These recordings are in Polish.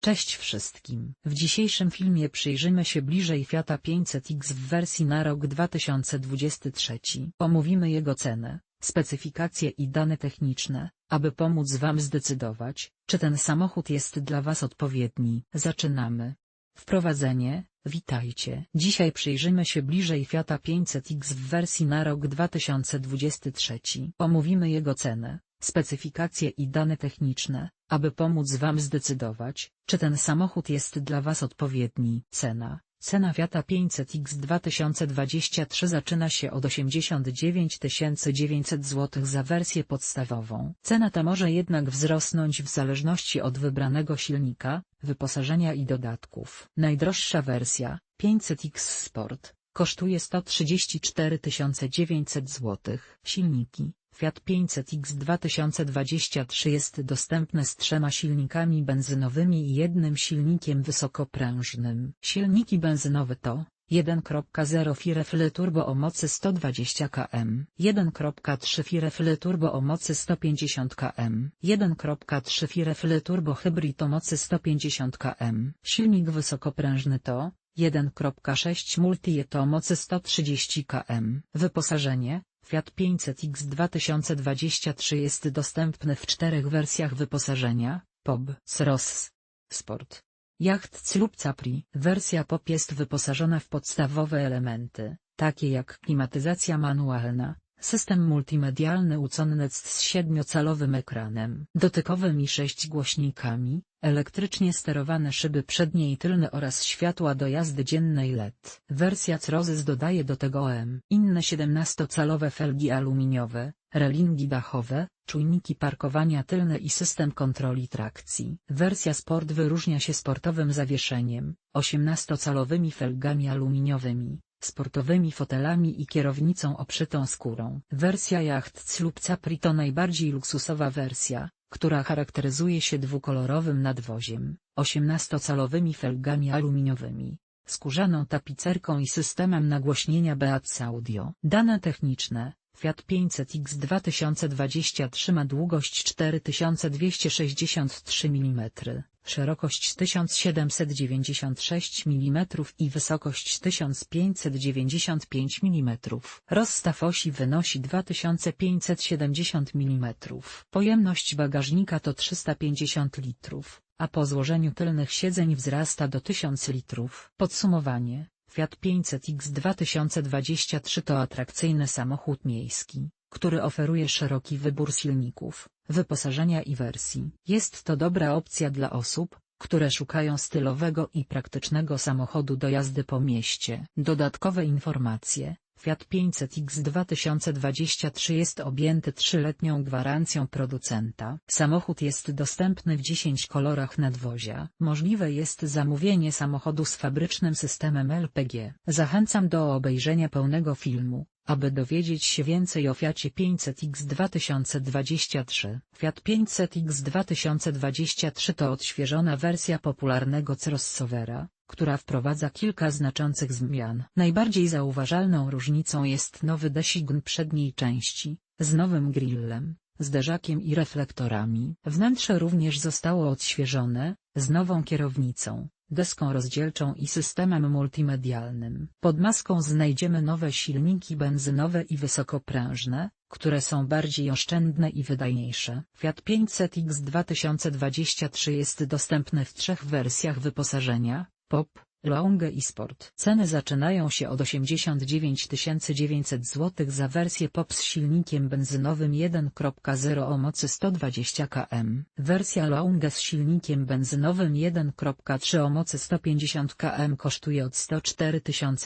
Cześć wszystkim. W dzisiejszym filmie przyjrzymy się bliżej Fiata 500X w wersji na rok 2023. Omówimy jego cenę, specyfikacje i dane techniczne, aby pomóc Wam zdecydować, czy ten samochód jest dla Was odpowiedni. Zaczynamy. Wprowadzenie, witajcie. Dzisiaj przyjrzymy się bliżej Fiata 500X w wersji na rok 2023. Omówimy jego cenę, specyfikacje i dane techniczne, aby pomóc Wam zdecydować, czy ten samochód jest dla Was odpowiedni. Cena Cena Fiata 500X 2023 zaczyna się od 89 900 zł za wersję podstawową. Cena ta może jednak wzrosnąć w zależności od wybranego silnika, wyposażenia i dodatków. Najdroższa wersja, 500X Sport, kosztuje 134 900 zł. Silniki Fiat 500X 2023 jest dostępny z trzema silnikami benzynowymi i jednym silnikiem wysokoprężnym. Silniki benzynowe to 1.0 Firefly Turbo o mocy 120 km, 1.3 Firefly Turbo o mocy 150 km, 1.3 Firefly Turbo Hybrid o mocy 150 km. Silnik wysokoprężny to 1.6 Multijet o mocy 130 km. Wyposażenie Fiat 500X 2023 jest dostępny w czterech wersjach wyposażenia, POB, Sros, Sport, Yacht lub Capri. Wersja POP jest wyposażona w podstawowe elementy, takie jak klimatyzacja manualna, system multimedialny UCONNET z siedmiocalowym ekranem dotykowym i sześć głośnikami, elektrycznie sterowane szyby przednie i tylne oraz światła do jazdy dziennej LED. Wersja Crozys dodaje do tego OM. Inne 17-calowe felgi aluminiowe, relingi dachowe, czujniki parkowania tylne i system kontroli trakcji. Wersja Sport wyróżnia się sportowym zawieszeniem, 18-calowymi felgami aluminiowymi, sportowymi fotelami i kierownicą obszytą skórą. Wersja Yacht lub Capri to najbardziej luksusowa wersja, która charakteryzuje się dwukolorowym nadwoziem, 18-calowymi felgami aluminiowymi, skórzaną tapicerką i systemem nagłośnienia Beats Audio. Dane techniczne Fiat 500X 2023 ma długość 4263 mm, szerokość 1796 mm i wysokość 1595 mm. Rozstaw osi wynosi 2570 mm. Pojemność bagażnika to 350 litrów, a po złożeniu tylnych siedzeń wzrasta do 1000 litrów. Podsumowanie Fiat 500X 2023 to atrakcyjny samochód miejski, który oferuje szeroki wybór silników, wyposażenia i wersji. Jest to dobra opcja dla osób, które szukają stylowego i praktycznego samochodu do jazdy po mieście. Dodatkowe informacje Fiat 500X 2023 jest objęty trzyletnią gwarancją producenta. Samochód jest dostępny w 10 kolorach nadwozia. Możliwe jest zamówienie samochodu z fabrycznym systemem LPG. Zachęcam do obejrzenia pełnego filmu, aby dowiedzieć się więcej o Fiacie 500X 2023. Fiat 500X 2023 to odświeżona wersja popularnego crossovera, która wprowadza kilka znaczących zmian. Najbardziej zauważalną różnicą jest nowy design przedniej części, z nowym grillem, zderzakiem i reflektorami. Wnętrze również zostało odświeżone, z nową kierownicą, deską rozdzielczą i systemem multimedialnym. Pod maską znajdziemy nowe silniki benzynowe i wysokoprężne, które są bardziej oszczędne i wydajniejsze. Fiat 500X 2023 jest dostępny w trzech wersjach wyposażenia, POP, Longe i Sport. Ceny zaczynają się od 89 900 zł za wersję POP z silnikiem benzynowym 1.0 o mocy 120 km. Wersja Longe z silnikiem benzynowym 1.3 o mocy 150 km kosztuje od 104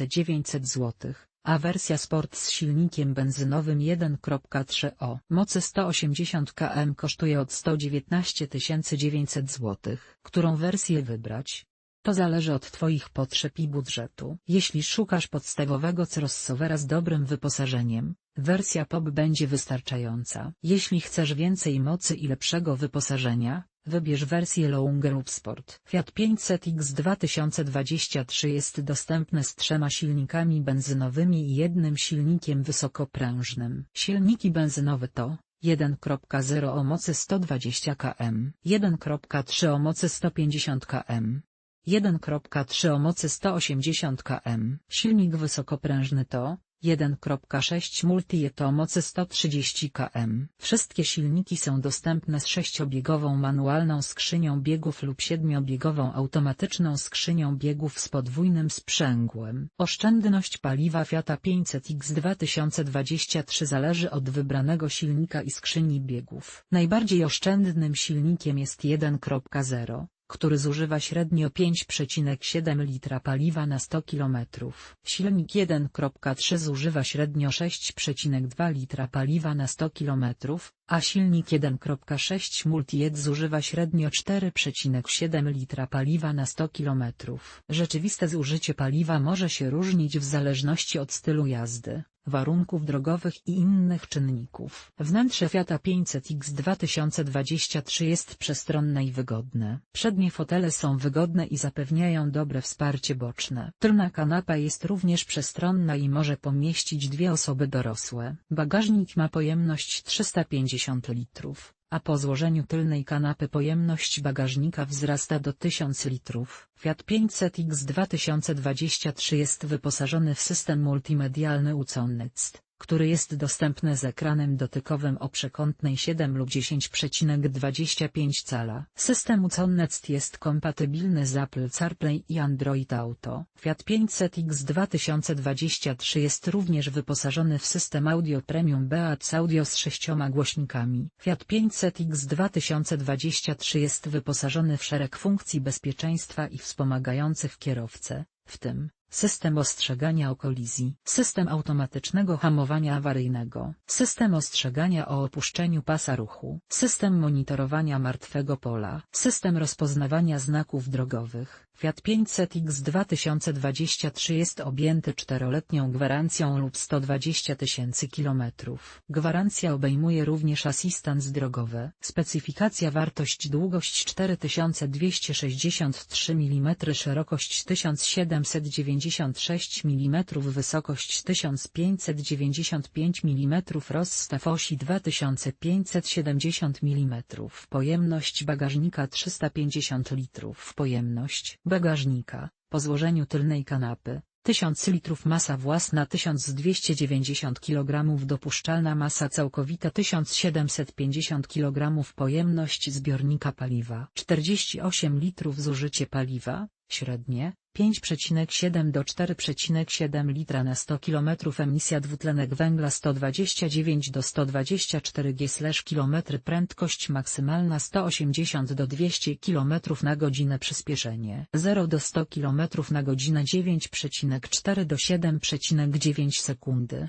900 zł a wersja Sport z silnikiem benzynowym 1.3 o mocy 180 km kosztuje od 119 900 zł. Którą wersję wybrać? To zależy od Twoich potrzeb i budżetu. Jeśli szukasz podstawowego crossovera z dobrym wyposażeniem, wersja POP będzie wystarczająca. Jeśli chcesz więcej mocy i lepszego wyposażenia, wybierz wersję Longer lub Sport. Fiat 500X 2023 jest dostępny z trzema silnikami benzynowymi i jednym silnikiem wysokoprężnym. Silniki benzynowe to 1.0 o mocy 120 km, 1.3 o mocy 150 km, 1.3 o mocy 180 km. Silnik wysokoprężny to 1.6 Multijet o mocy 130 km. Wszystkie silniki są dostępne z sześciobiegową manualną skrzynią biegów lub siedmiobiegową automatyczną skrzynią biegów z podwójnym sprzęgłem. Oszczędność paliwa Fiata 500X 2023 zależy od wybranego silnika i skrzyni biegów. Najbardziej oszczędnym silnikiem jest 1.0 który zużywa średnio 5,7 litra paliwa na 100 km. Silnik 1.3 zużywa średnio 6,2 litra paliwa na 100 km, a silnik 1.6 Multijet zużywa średnio 4,7 litra paliwa na 100 km. Rzeczywiste zużycie paliwa może się różnić w zależności od stylu jazdy warunków drogowych i innych czynników. Wnętrze Fiata 500X 2023 jest przestronne i wygodne. Przednie fotele są wygodne i zapewniają dobre wsparcie boczne. Tylna kanapa jest również przestronna i może pomieścić dwie osoby dorosłe. Bagażnik ma pojemność 350 litrów a po złożeniu tylnej kanapy pojemność bagażnika wzrasta do 1000 litrów. Fiat 500X 2023 jest wyposażony w system multimedialny UCONNECT który jest dostępny z ekranem dotykowym o przekątnej 7 lub 10,25 cala. System UCONNECT jest kompatybilny z Apple CarPlay i Android Auto. Fiat 500X 2023 jest również wyposażony w system Audio Premium Beats Audio z sześcioma głośnikami. Fiat 500X 2023 jest wyposażony w szereg funkcji bezpieczeństwa i wspomagających kierowcę, w tym System ostrzegania o kolizji, system automatycznego hamowania awaryjnego, system ostrzegania o opuszczeniu pasa ruchu, system monitorowania martwego pola, system rozpoznawania znaków drogowych, Fiat 500X 2023 jest objęty czteroletnią gwarancją lub 120 tysięcy kilometrów. Gwarancja obejmuje również asystans drogowy. Specyfikacja wartość długość 4263 mm szerokość 1796 mm wysokość 1595 mm rozstaw osi 2570 mm pojemność bagażnika 350 litrów pojemność bagażnika, po złożeniu tylnej kanapy, 1000 litrów masa własna 1290 kg dopuszczalna masa całkowita 1750 kg pojemność zbiornika paliwa 48 litrów zużycie paliwa, średnie, 5,7 do 4,7 litra na 100 km emisja dwutlenek węgla 129 do 124 g/km prędkość maksymalna 180 do 200 km na godzinę przyspieszenie 0 do 100 km na godzinę 9,4 do 7,9 sekundy